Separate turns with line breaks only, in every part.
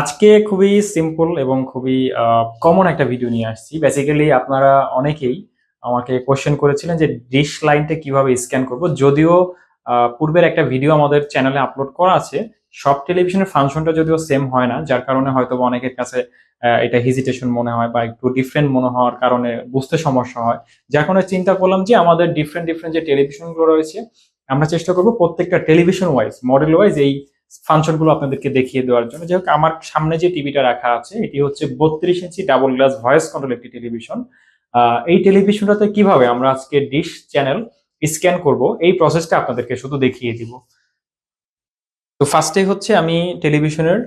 আজকে খুবই সিম্পল এবং খুবই কমন একটা ভিডিও নিয়ে আসছি। বেসিক্যালি আপনারা অনেকেই আমাকে কোয়েশ্চেন করেছিলেন যে ডিশ লাইনটা কীভাবে স্ক্যান করব। যদিও পূর্বের একটা ভিডিও আমাদের চ্যানেলে আপলোড করা আছে, সব টেলিভিশনের ফাংশনটা যদিও সেম হয় না, যার কারণে হয়তো অনেকের কাছে এটা হেজিটেশন মনে হয় বা একটু ডিফারেন্ট মনে হওয়ার কারণে বুঝতে সমস্যা হয়। যার কারণে চিন্তা করলাম যে আমাদের ডিফারেন্ট ডিফারেন্ট যে টেলিভিশনগুলো রয়েছে, আমরা চেষ্টা করব প্রত্যেকটা টেলিভিশন ওয়াইজ মডেল ওয়াইজ এই ফাংশনগুলো আপনাদেরকে দেখিয়ে দেওয়ার জন্য। যাই হোক, আমার সামনে যে টিভিটা রাখা আছে, এটি হচ্ছে বত্রিশ inch double glass voice control একটি টেলিভিশন। এই টেলিভিশনটাতে কীভাবে আমরা আজকে ডিশ চ্যানেল স্ক্যান করব, এই প্রসেসটা আপনাদেরকে শুধু দেখিয়ে দিব। তো ফার্স্টে হচ্ছে আমি টেলিভিশনের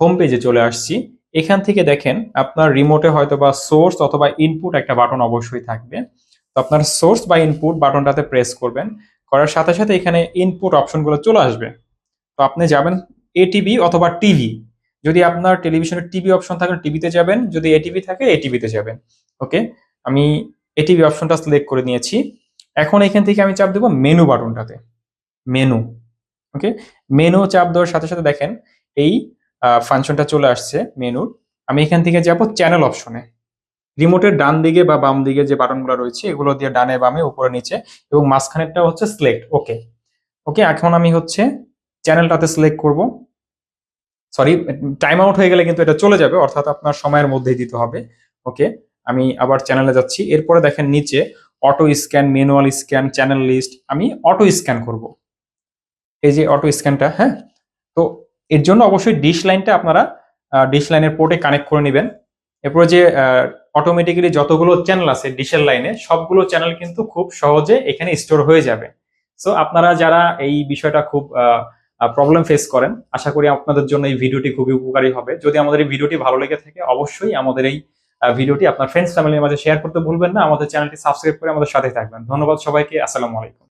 হোম পেজে চলে আসছি। এখান থেকে দেখেন, আপনার রিমোটে হয়তো বা সোর্স অথবা ইনপুট একটা বাটন অবশ্যই থাকবে। তো আপনার সোর্স বা ইনপুট বাটনটাতে প্রেস করবেন। করার সাথে সাথে এখানে ইনপুট অপশনগুলো চলে আসবে। তো আপনি যাবেন এটিভি অথবা টিভি যদি আপনার টেলিভিশনের টিভি অপশন থাকে টিভিতে যাবেন। যদি এটিভি থাকে এটিভিতে যাবেন। ওকে আমি এটিভি অপশনটা সিলেক্ট করে নিয়েছি। এখন এখান থেকে আমি চাপ দেবো মেনু বাটনটাতে মেনু ওকে মেনু চাপ দেওয়ার সাথে সাথে দেখেন, এই ফাংশনটা চলে আসছে মেনুর আমি এখান থেকে যাব চ্যানেল অপশনে রিমোটের ডান দিকে বা বাম দিকে যে বাটনগুলো রয়েছে, এগুলো দিয়ে ডানে বামে, উপরে নিচে এবং মাঝখানেরটা হচ্ছে সিলেক্ট ওকে ওকে এখন আমি হচ্ছে চ্যানেলটাতে সিলেক্ট করব। সরি টাইম আউট হয়ে গেলে কিন্তু এটা চলে যাবে, অর্থাৎ আপনার সময়ের মধ্যেই দিতে হবে। ওকে আমি আবার চ্যানেলে যাচ্ছি। এরপরে দেখেন নিচে auto scan manual scan channel list আমি অটো স্ক্যান করব। এই যে অটো স্ক্যানটা হ্যাঁ? তো এর জন্য অবশ্যই ডিশ লাইনটা আপনারা ডিশ লাইনের পোর্টে কানেক্ট করে নেবেন। এরপরে যে অটোমেটিক্যালি যতগুলো চ্যানেল আছে ডিশের লাইনে সবগুলো চ্যানেল কিন্তু খুব সহজে এখানে স্টোর হয়ে যাবে। সো আপনারা যারা এই বিষয়টা খুব প্রবলেম ফেস করেন। আশা করি আপনাদের জন্য এই ভিডিওটি খুবই উপকারী হবে। যদি আমাদের এই ভিডিওটি ভালো লেগে থাকে, অবশ্যই আমাদের এই ভিডিওটি আপনার ফ্রেন্ডস ফ্যামিলির মাঝে শেয়ার করতে ভুলবেন না। আমাদের চ্যানেলটি সাবস্ক্রাইব করে আমাদের সাথে থাকবেন। ধন্যবাদ সবাইকে। আসসালামু আলাইকুম।